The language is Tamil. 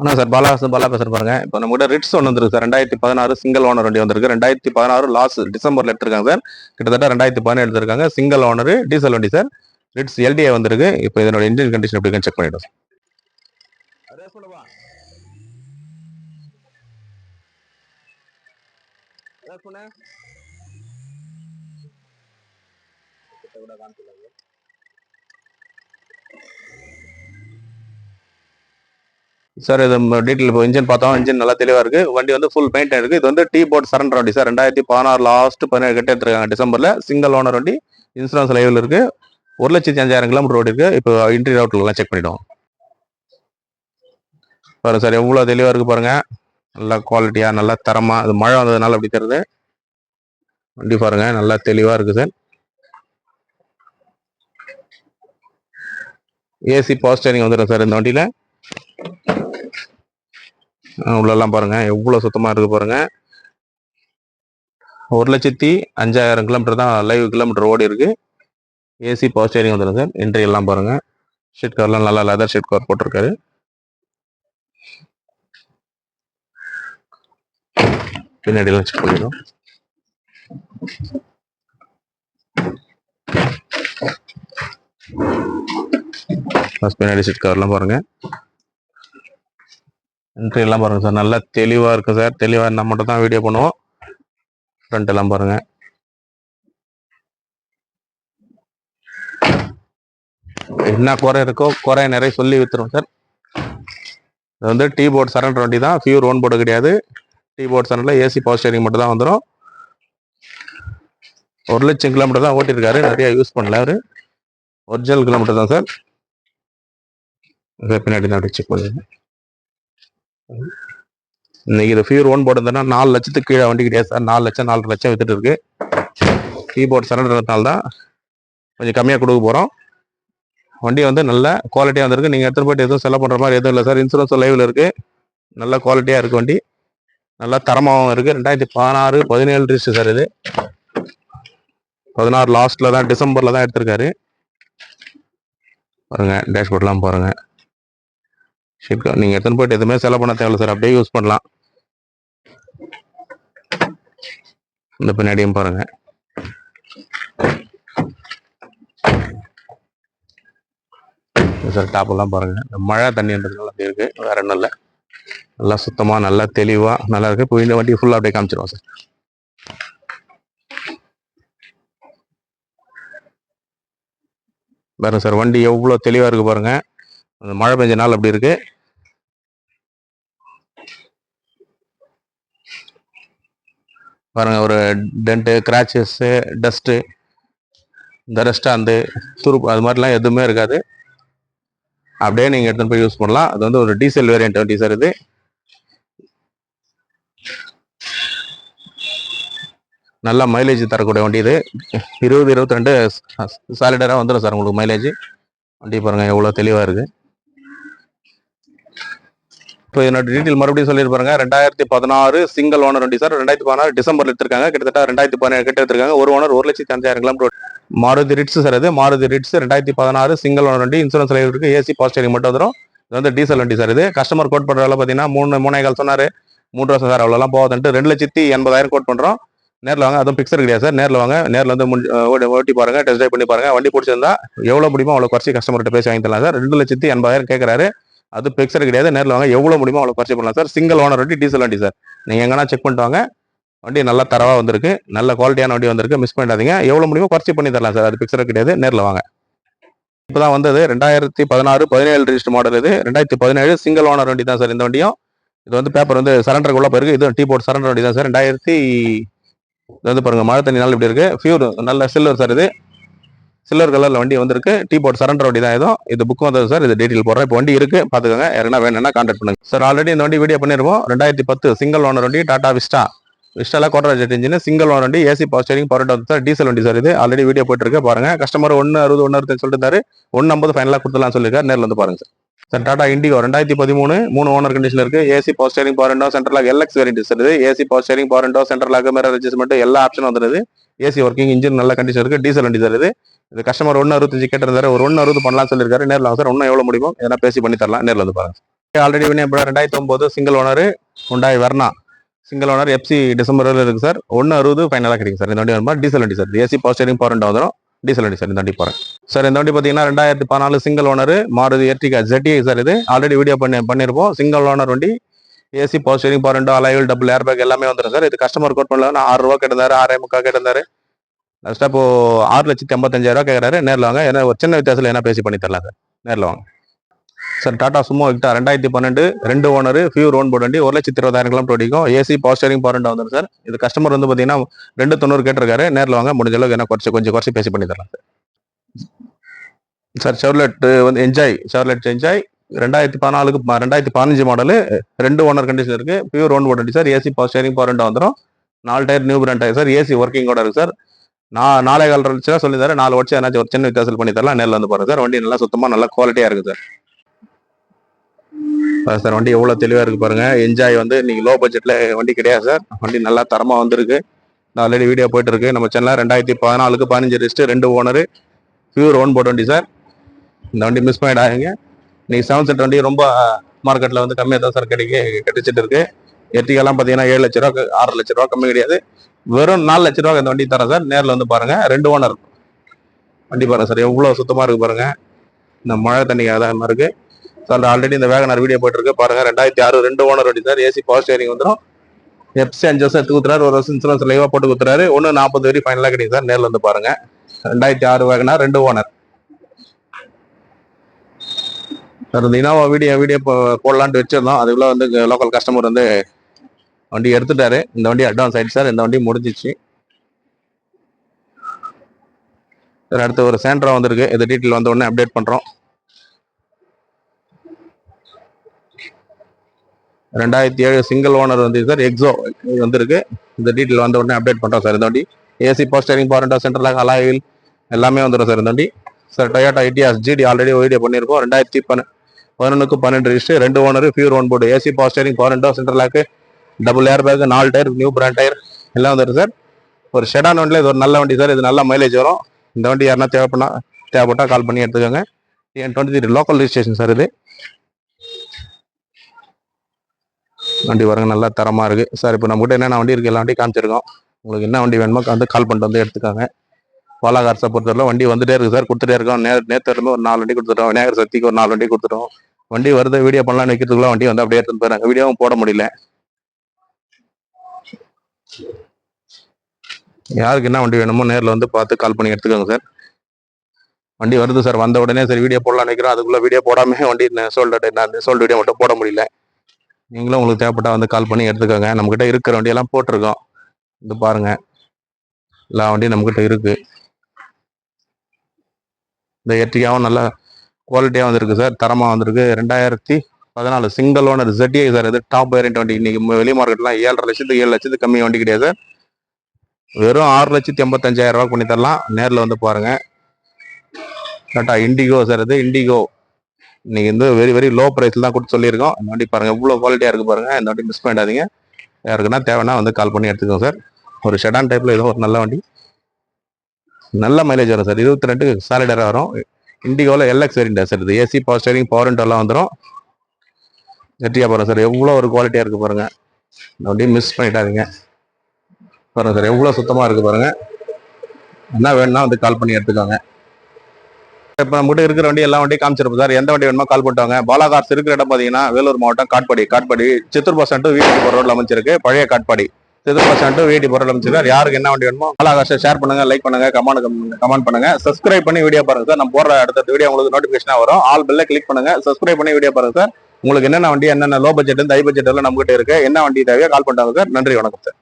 வணக்கம் சார். பாலா சார் பாலா பேசுகிறேன் பாருங்க. இப்போ நம்ம கிட்ட ரிட்ஸ் ஒன்று வந்துருக்கு சார். ரெண்டாயிரத்தி பதினாறு சிங்கிள் ஓனர் வண்டி வந்திருக்கு. ரெண்டாயிரத்தி பதினாறு லாஸ்ட் டிசம்பரில் எடுத்திருக்காங்க சார். கிட்டத்தட்ட ரெண்டாயிரத்தி பதினேழு எடுத்திருக்காங்க. சிங்கிள் ஓனர் டீசல் வண்டி சார். ரிட்ஸ் எல்டிஏ வந்திருக்கு. இப்போ இதனோட இன்ஜின் கண்டிஷன் எப்படி செக் பண்ணிடும் சார். சார் இது டீட்டெயில் இப்போ இன்ஜின் பார்த்தோம். இன்ஜின் நல்லா தெளிவாக இருக்குது வண்டி வந்து ஃபுல் பெயிண்ட் இருக்குது இது வந்து டீ போர்ட் சரண்டர் வண்டி சார். ரெண்டாயிரத்தி பதினாறு லாஸ்ட் பதினேழு கிட்ட எடுத்துருக்காங்க டிசம்பரில். சிங்கிள் ஓனர் வண்டி. இன்சூரன்ஸ் லைவில் இருக்குது ஒரு லட்சத்தி அஞ்சாயிரம் கிலோமீட்டர் ஓடி இருக்குது இப்போ இன்ட்ரி ரவுட்லலாம் செக் பண்ணிடுவோம். பாருங்க சார் எவ்வளோ தெளிவாக இருக்குது பாருங்கள் நல்லா குவாலிட்டியாக நல்லா தரமாக அது மழை வந்ததுனால அப்படி தருது வண்டி பாருங்கள் நல்லா தெளிவாக இருக்குது சார். ஏசி பவர் நீங்கள் வந்துடும் சார் இந்த வண்டியில். உள்ளெல்லாம் பாருங்கள் எவ்வளோ சுத்தமாக இருக்குது பாருங்கள் ஒரு லட்சத்தி அஞ்சாயிரம் கிலோமீட்டர் தான் லைவ் கிலோமீட்டர் ஓடி இருக்குது ஏசி பவர் ஸ்டேரிங் வந்துடும் சார் என்ட்ரி எல்லாம் பாருங்கள் ஷீட் கவர்லாம் நல்லா லெதர் ஷீட் கவர் போட்டிருக்காரு. பின்னாடியெல்லாம் செக் பண்ணிடும் பின்னாடி ஷீட் கவர்லாம் பாருங்கள் என்ட்ரி எல்லாம் பாருங்கள் சார் நல்லா தெளிவாக இருக்குது சார் தெளிவாக இருந்தால் மட்டும் தான் வீடியோ பண்ணுவோம். ஃப்ரண்ட் எல்லாம் பாருங்கள் என்ன குறை இருக்கோ குறை நிறைய சொல்லி விற்றுருவோம் சார் இது வந்து டீ போர்ட் சரண்டர் வண்டி தான். ஃபியூர் ஓன் போர்டு கிடையாது. டீ போர்ட் சரண்டரில் ஏசி பவர் ஸ்டேரிங் மட்டும் தான் வந்துடும் ஒரு லட்சம் கிலோமீட்டர் தான் ஓட்டியிருக்காரு நிறையா யூஸ் பண்ணல அவர். ஒரிஜினல் கிலோமீட்டர் தான் சார் பின்னாடி தான் செக் பண்ணுங்க இன்னைக்கு இது ஃபியூர் ஒன் போட்டிருந்தேன்னா நாலு லட்சத்துக்கு கீழே வண்டி கிடையாது சார். நாலு லட்சம் நாலரை லட்சம் வித்துட்டு இருக்கு. கீபோர்ட் சரண்டர்னால தான் கொஞ்சம் கம்மியாக கொடுக்க போகிறோம் வண்டி வந்து நல்ல குவாலிட்டியாக வந்திருக்கு. நீங்கள் எடுத்துகிட்டு போயிட்டு எதுவும் செலவு பண்ணுற மாதிரி எதுவும் இல்லை சார். இன்சூரன்ஸ் லைவில் இருக்குது நல்ல குவாலிட்டியாக இருக்கு வண்டி. நல்லா தரமாகவும் இருக்குது ரெண்டாயிரத்தி பதினாறு பதினேழு ரிஜிஸ்டர் சார் இது. பதினாறு லாஸ்ட்டில் தான் டிசம்பரில் தான் எடுத்திருக்காரு. பாருங்கள் டேஷ்போர்ட்லாம் பாருங்கள் ஷீட் நீங்கள் எடுத்துன்னு போயிட்டு எதுவுமே செலவு பண்ண தேவையில்ல சார் அப்படியே யூஸ் பண்ணலாம். இந்த பின்னாடியும் பாருங்க. சார் டாப்பெல்லாம் பாருங்கள் பாருங்க. இந்த மழை தண்ணின்றதுனால அப்படி இருக்கு. வேற ஒன்றும் இல்லை. நல்லா சுத்தமாக நல்லா தெளிவாக நல்லா இருக்கு. இப்போ இந்த வண்டி ஃபுல்லாக அப்படியே காமிச்சிருவோம் சார் பாருங்க சார் வண்டி எவ்வளோ தெளிவாக இருக்கு பாருங்க. அந்த மழை பெஞ்ச நாள் அப்படி இருக்கு. பாருங்க ஒரு டென்ட்டு கிராச்சஸ்ஸு டஸ்ட்டு இந்த ரெஸ்டாண்டு அந்த துருப்பு அது மாதிரிலாம் எதுவுமே இருக்காது. அப்படியே நீங்கள் எடுத்துன்னு போய் யூஸ் பண்ணலாம். அது வந்து ஒரு டீசல் வேரியன்ட் வண்டி சார் இது. நல்லா மைலேஜ் தரக்கூடிய வண்டி இது. இருபது இருபத்தி ரெண்டு சாலிடராக வந்துடும் சார் உங்களுக்கு மைலேஜ் வண்டி பாருங்கள் எவ்வளோ தெளிவாக இருக்குது இப்போ என்னோட டீட்டெயில் மறுபடியும் சொல்லியிருப்பாங்க ரெண்டாயிரத்தி பதினாறு சிங்கிள் ஓனர் வண்டி சார். ரெண்டாயிரத்தி பதினாறு டிசம்பர்ல எடுத்திருக்காங்க. கிட்டத்தட்ட ரெண்டாயிரத்தி பதினேழு கிட்ட எடுத்திருக்காங்க. ஒரு ஓனர் ஒரு லட்சத்தி அஞ்சாயிரம் கிலோமீட்டர் மாருதி ரிட்ஸ் சார் அது. மாருதி ரிட்ஸ் ரெண்டாயிரத்தி பதினாறு சிங்கிள் ஓனர் வண்டி. இன்சூரன்ஸ் இருக்கு ஏசி பாஸ்டரிங் மட்டும் வந்துடும் இது வந்து டீசல் வண்டி சார் இது. கஸ்டமர் கோட் பண்ற பார்த்தீங்கன்னா மூணு மூணே கால் சொன்னார். மூன்று வருஷம் சார் அவ்வளோலாம் போகாதுன்ட்டு ரெண்டு லட்சத்தி எண்பதாயிரம் கோட் பண்ணுறோம் நேரில் வாங்க. அதுவும் பிக்சர் கிடையாது சார். நேரில் வாங்க. நேரில் வந்து முடி- ஓட்டி- ஓட்டி பாருங்க. டெஸ்ட் ட்ரைவ் பண்ணி பாருங்க. வண்டி பிடிச்சிருந்தா எவ்வளோ முடியுமோ அவ்வளோ குறைச்சி கஸ்டமர்கிட்ட பேசி வாங்கி தரலாம் சார். ரெண்டு லட்சத்தி எண்பதாயிரம் கேட்குறாரு அது பிக்சர் கிடையாது. நேரில் வாங்க. எவ்வளோ முடியுமோ அவ்வளோ குறைச்சி பண்ணலாம். சார் சிங்கிள் ஓனர் வண்டி டீசல் வண்டி சார். நீங்கள் எங்கன்னா செக் பண்ணிட்டு வாங்க. வண்டி நல்லா தரவாக வந்திருக்கு. நல்ல குவாலிட்டியான வண்டி வந்திருக்கு. மிஸ் பண்ணிடாதீங்க. எவ்வளோ முடியுமோ குறைச்சி பண்ணி தரலாம் சார். அது பிக்சர் கிடையாது. நேரில் வாங்க. இப்போ தான் வந்தது. ரெண்டாயிரத்தி பதினாறு பதினேழு ரிஜிஸ்டர் மாடல் இது. ரெண்டாயிரத்தி பதினேழு சிங்கிள் ஓனர் வண்டி தான் சார் இந்த வண்டியும். இது வந்து பேப்பர் வந்து சரண்டருக்குள்ளே போயிருக்கு. இது டீ போர்ட் சரண்டர் வண்டி தான் சார். ரெண்டாயிரத்தி இது வந்து பாருங்கள் மழை தண்ணி நாள் இப்படி இருக்குது ஃபியூர் நல்ல சில்வர் சார் இது. சில்வர் கலரில் வண்டி வந்திருக்கு. டீ போர்ட் சரண்டர் வண்டி தான் ஏதோ இது புக் வந்தது சார் இது டீட்டெயில் போடுறேன். இப்போ வண்டி இருக்கு. பாத்துக்கோங்க. யாருன்னா வேணும்னா கான்டாக்ட் பண்ணுங்க. சார் ஆல்ரெடி இந்த வண்டி வீடியோ பண்ணிருவோம். ரெண்டாயிரத்தி பத்து சிங்கிள் ஓனர் வண்டி டாடா விஸ்டா விஸ்டால quadrajet engine single owner வண்டி ஏசி பவர் ஸ்டேரிங் பவர் வந்து சார் டீசல் வண்டி சார் இது. ஆல்ரெடி வீடியோ போயிட்டு இருக்கு பாருங்க. கஸ்டமர் ஒன்று அறுபது ஒன்று அறுபது சொல்லிட்டு ஒன்று ஐம்பது ஃபைனலாக கொடுத்துலாம் சொல்லியிருக்காரு நேரில் வந்து பாருங்க சார் சார் டாடா இண்டிகோ ரெண்டாயிரத்தி பதிமூணு மூணு ஓனர் கண்டிஷன் இருக்கு. AC power steering power window centre lock LX variant sir இது. AC power steering power window centre lock marriage adjustment எல்லா ஆப்ஷன் வந்துருது ஏசி ஒர்க்கிங் இன்ஜின் நல்ல கண்டிஷன் இருக்கு. டீசல் வண்டி சார் இது கஸ்டமர் ஒன்று அறுபத்தஞ்சு கேட்டிருந்தாரு ஒரு ஒன்று அறுபது பண்ணலாம் சொல்லியிருக்காரு. நேரில் வாங்க சார் ஒன்றும் எவ்வளோ முடியுமோ எதனா பேசி பண்ணி தரலாம். நேரில் வந்து பாருங்க ஆல்ரெடி இப்போ ரெண்டாயிரத்தி ஒம்போது single owner Hyundai Verna single owner FC December வரையில இருக்கு சார். ஒன்று அறுபது ஃபைனலாக கிடைக்கும் சார். இந்த வண்டி வருமா டீசல் வண்டி sir. AC power steering power ரெண்டு வந்துடும் டீசல் வண்டி சார் இந்த வண்டி போகிறேன் சார் இந்த வண்டி பார்த்தீங்கன்னா ரெண்டாயிரத்தி பதினாலு சிங்கிள் ஓனர் மாறுது எர்டிகா ஜெட்டி சார் இது. ஆல்ரெடி வீடியோ பண்ணி பண்ணியிருப்போம் சிங்கிள் ஓனர் வண்டி ஏசி பவர் ஸ்டேரிங் பவர் ரெண்டு அலைவில் டபுள் ஏர் பேக் எல்லாமே வந்துடும் சார். இது கஸ்டமர் கோட் பண்ணல நான் ஆறு ரூபா கேட்டிருந்தாரு ஆறே முக்கா கேட்டிருந்தாரு. லாஸ்ட்டாக இப்போ ஆறு லட்சத்தி ஐம்பத்தஞ்சாயிரம் ரூபா கேட்குறாரு நேரில் வாங்க. ஏன்னா ஒரு சின்ன வித்தியாசத்தில் என்ன பேசி பண்ணி தரலாம் சார் நேரில் வாங்க. சார் டாடா சுமோ விக்டா ரெண்டாயிரத்தி பன்னெண்டு ரெண்டு ஓனர் ஃபியூர் ஓன் போட்டு வண்டி ஒரு லட்சத்தி இருபதாயிரம் கிலோமீட்டர் ஓடிக்கும். ஏசி பாஸ்டரிங் ஸ்டேரிங் வந்துடும் சார். இது கஸ்டமர் வந்து பார்த்தீங்கன்னா ரெண்டு தொண்ணூறு கேட்டிருக்காரு. நேரில் வாங்க. முடிஞ்ச அளவுக்கு என்ன குறைச்சி கொஞ்சம் குறைச்சி பேசி பண்ணி தரலாம் சார். சார் ஷெவர்லெட் வந்து என்ஜாய் ஷெவர்லெட் என்ஜாய் ரெண்டாயிரத்தி பதினாலுக்கு ரெண்டாயிரத்தி பதினஞ்சு மாடலு ரெண்டு ஓனர் கண்டிஷன் இருக்கு. Pure own board sir. AC power steering power வந்துடும் நாலு tyre new brand tyre sir AC ஒர்க்கிங்கோட இருக்கு சார். நான் நாளை கால் இருந்துச்சுன்னா சொல்லியிருந்தாரு நாலு வருஷம் ஏதாச்சும் ஒரு சின்ன வித்தியாசம் பண்ணி தரலாம். நேரில் வந்து பாருங்க சார். வண்டி நல்லா சுத்தமாக நல்லா குவாலிட்டியாக இருக்குது சார். சார் வண்டி எவ்வளோ தெளிவாக இருக்குது பாருங்கள் என்ஜாய் வந்து நீங்கள் லோ பட்ஜெட்டில் வண்டி கிடையாது சார். வண்டி நல்லா தரமாக வந்திருக்கு. ஆல்ரெடி வீடியோ போயிட்டு இருக்கு. நம்ம சென்னையில் ரெண்டாயிரத்தி பதினாலுக்கு பதினஞ்சு லிஸ்ட்டு ரெண்டு ஓனர் பியூர் ஓன் போட் வண்டி சார். இந்த வண்டி மிஸ் பண்ணிடாதீங்க. இன்னைக்கு செவன் செட் வண்டி ரொம்ப மார்க்கெட்டில் வந்து கம்மியாக தான் சார் கிடைக்க கிடைச்சிட்டு இருக்கு. எர்டிகாலாம் பார்த்தீங்கன்னா ஏழு லட்ச ரூபா ஆறு லட்ச ரூபா கம்மி கிடையாது. வெறும் நாலு லட்ச ரூபாய்க்கு இந்த வண்டி தரேன் சார். நேரில் வந்து பாருங்க. ரெண்டு ஓனர் வண்டி பாருங்க சார். எவ்வளோ சுத்தமாக இருக்கு பாருங்க. இந்த மழை தண்ணி ஆதாரமாக இருக்கு. சார் ஆல்ரெடி இந்த வேகனார் வீடியோ போயிட்டு இருக்கு பாருங்க. ரெண்டாயிரத்தி ஆறு ரெண்டு ஓனர் வண்டி சார். ஏசி பவர் ஸ்டேரிங் வந்துடும் எப்சி அஞ்சு வருஷம் எடுத்து கொடுத்துறாரு ஒரு வருஷம் இன்சூரன்ஸ் லைவாக போட்டு கொடுத்துறாரு ஒன்று நாற்பது வரைக்கும் ஃபைனலாக கிடைக்கும் சார். நேரில் வந்து பாருங்க. ரெண்டாயிரத்தி ஆறு வேகனார் ரெண்டு ஓனர் சார் இந்த இனோவா வீடியோ வீடியோ போடலான்ட்டு வச்சிருந்தோம். அதுக்குள்ள வந்து லோக்கல் கஸ்டமர் வந்து வண்டி எடுத்துட்டாரு. இந்த வண்டி அட்வான்ஸ் ஆயிடுச்சு சார். இந்த வண்டி முடிஞ்சிச்சு. சார் அடுத்து ஒரு சேண்ட்ரா வந்திருக்கு. இது டீட்டெயில் வந்த உடனே அப்டேட் பண்றோம். ரெண்டாயிரத்தி ஏழு சிங்கிள் ஓனர் வந்து சார் எக்ஸோ வந்திருக்கு. இந்த டீட்டெயில் வந்த உடனே அப்டேட் பண்றோம் சார். இந்த வண்டி AC power steering power central அலாயில் எல்லாமே வந்துடும் சார் இந்த வண்டி. Sir Toyota Etios GD already video பண்ணியிருக்கோம் ரெண்டாயிரத்தி பன்ன பதினொன்றுக்கு பன்னெண்டு ரிஜிஸ்டர் ரெண்டு owner pure own board AC power steering power window double airbag நாலு டயர் நியூ பிராண்ட் டயர் எல்லாம் வந்துடும் சார். ஒரு ஷெடான் வண்டியில் இது ஒரு நல்ல வண்டி சார். இது நல்ல மைலேஜ் வரும். இந்த வண்டி யாருன்னா தேவைப்படா தேவைப்பட்டால் கால் பண்ணி எடுத்துக்கோங்க. TN twenty three local registration sir இது. வண்டி வரங்க நல்லா தரமாக இருக்குது சார் இப்போ நம்மகிட்ட என்னென்ன வண்டி இருக்குது எல்லா வண்டியும் காமிச்சிருக்கோம். உங்களுக்கு என்ன வண்டி வேணுமோ வந்து கால் பண்ணிட்டு வந்து எடுத்துக்காங்க. பாலாகாரசை பொறுத்தவரை வண்டி வந்துட்டே இருக்குது சார். கொடுத்துட்டே இருக்கோம். நே நேற்று இருந்து ஒரு நாலு வண்டி கொடுத்துட்டோம். விநாயகர் சக்திக்கு ஒரு நாலு வண்டி கொடுத்துட்டோம். வண்டி வருது வீடியோ பண்ணலாம்னு வைக்கிறதுக்குள்ள வண்டி வந்து அப்படியே எடுத்துகிட்டு போயிடறாங்க. வீடியோவும் போட முடியல. யாருக்கு என்ன வண்டி வேணுமோ நேரில் வந்து பார்த்து கால் பண்ணி எடுத்துக்கோங்க சார் வண்டி வருது சார் வந்த உடனே சரி வீடியோ போடலாம்னு நினைக்கிறோம். அதுக்குள்ளே வீடியோ போடாமல் வண்டி சோல்டு நான் சோல்டு வீடியோ மட்டும் போட முடியல. நீங்களும் உங்களுக்கு தேவைப்பட்டால் வந்து கால் பண்ணி எடுத்துக்கோங்க. நம்மக்கிட்ட இருக்கிற வண்டியெல்லாம் போட்டிருக்கோம். இது பாருங்கள் எல்லா வண்டியும் நம்மக்கிட்ட இருக்குது இந்த எர்டிகாவும் நல்லா குவாலிட்டியாக வந்திருக்கு சார் தரமாக வந்திருக்கு. ரெண்டாயிரத்தி பதினாலு சிங்கிள் ஓனர் ஜெட்ஏ சார் இது டாப் வேரியன்ட் வண்டி. இன்னைக்கு வெளி மார்க்கெட்லாம் ஏழரை லட்சத்துக்கு ஏழு லட்சத்துக்கு கம்மி வண்டி கிடையாது. சார் வெறும் ஆறு லட்சத்தி எண்பத்தஞ்சாயிரம் ரூபா பண்ணி தரலாம். நேரில் வந்து பாருங்க. டாட்டா இண்டிகோ சார் இது இண்டிகோ இன்னைக்கு வந்து வெரி வெரி லோ ப்ரைஸில் தான் கொடுத்து சொல்லியிருக்கோம். இந்த வண்டி பாருங்க இவ்வளோ குவாலிட்டியாக இருக்கு பாருங்க. இந்த வண்டி மிஸ் பண்ணிடாதீங்க. யாருக்குன்னா தேவைன்னா வந்து கால் பண்ணி எடுத்துக்கோங்க சார் ஒரு ஷெடான் டைப்ல ஏதோ ஒரு நல்ல வண்டி. நல்ல மைலேஜ் வரும் சார் இருபத்தி ரெண்டு சாலிடராக வரும். இண்டிகோவில் எல்எக்ஸ் வேரியண்ட் சார் இது ஏசி பவர் ஸ்டேரிங் பவர் எல்லாம் வந்துடும் கெட்டியாக பாருங்க சார். எவ்வளோ ஒரு குவாலிட்டியாக இருக்கு பாருங்கள் இந்த வண்டியை மிஸ் பண்ணிட்டாதீங்க பாருங்கள் சார் எவ்வளோ சுத்தமாக இருக்கு பாருங்கள் என்ன வேணும்னா வந்து கால் பண்ணி எடுத்துக்கோங்க. இப்போ நம்மகிட்ட இருக்கிற வண்டி எல்லா வண்டியும் காமிச்சிருப்போம் சார். எந்த வண்டி வேணுமோ கால் பண்ணிட்டாங்க பாலா கார்ஸ் இருக்கிற இடம் பார்த்தீங்கன்னா வேலூர் மாவட்டம் காட்பாடி. காட்பாடி சித்தூர் பஸ் ஸ்டாண்டு வீட்டு போகிற அமைச்சிருக்கு பழைய காட்பாடி. சித்தூர் பஸ் ஸ்டாண்டு வீட்டு போகிற அமைச்சிருக்கார் யாருக்கு என்ன வண்டி வேணுமோ பாலாகர்ஸை ஷேர் பண்ணுங்க லைக் பண்ணுங்க கமெண்ட் கமெண்ட் பண்ணுங்க. சப்ஸ்கிரைப் பண்ணி வீடியோ பாருங்க சார். நம்ம போடுற அடுத்த வீடியோ உங்களுக்கு நோட்டிஃபிகேஷனாக வரும். ஆல் பெல்ல கிளிக் பண்ணுங்க. சப்ஸ்கிரைப் பண்ணி வீடியோ பாருங்க சார். உங்களுக்கு என்னென்ன வண்டி என்னென்ன லோ பட்ஜெட் ஹை பட்ஜெட் எல்லாம் நம்மகிட்ட இருக்கு. என்ன வண்டி தேவையோ கால் பண்ணிட்டாங்க சார் நன்றி வணக்கம் சார்.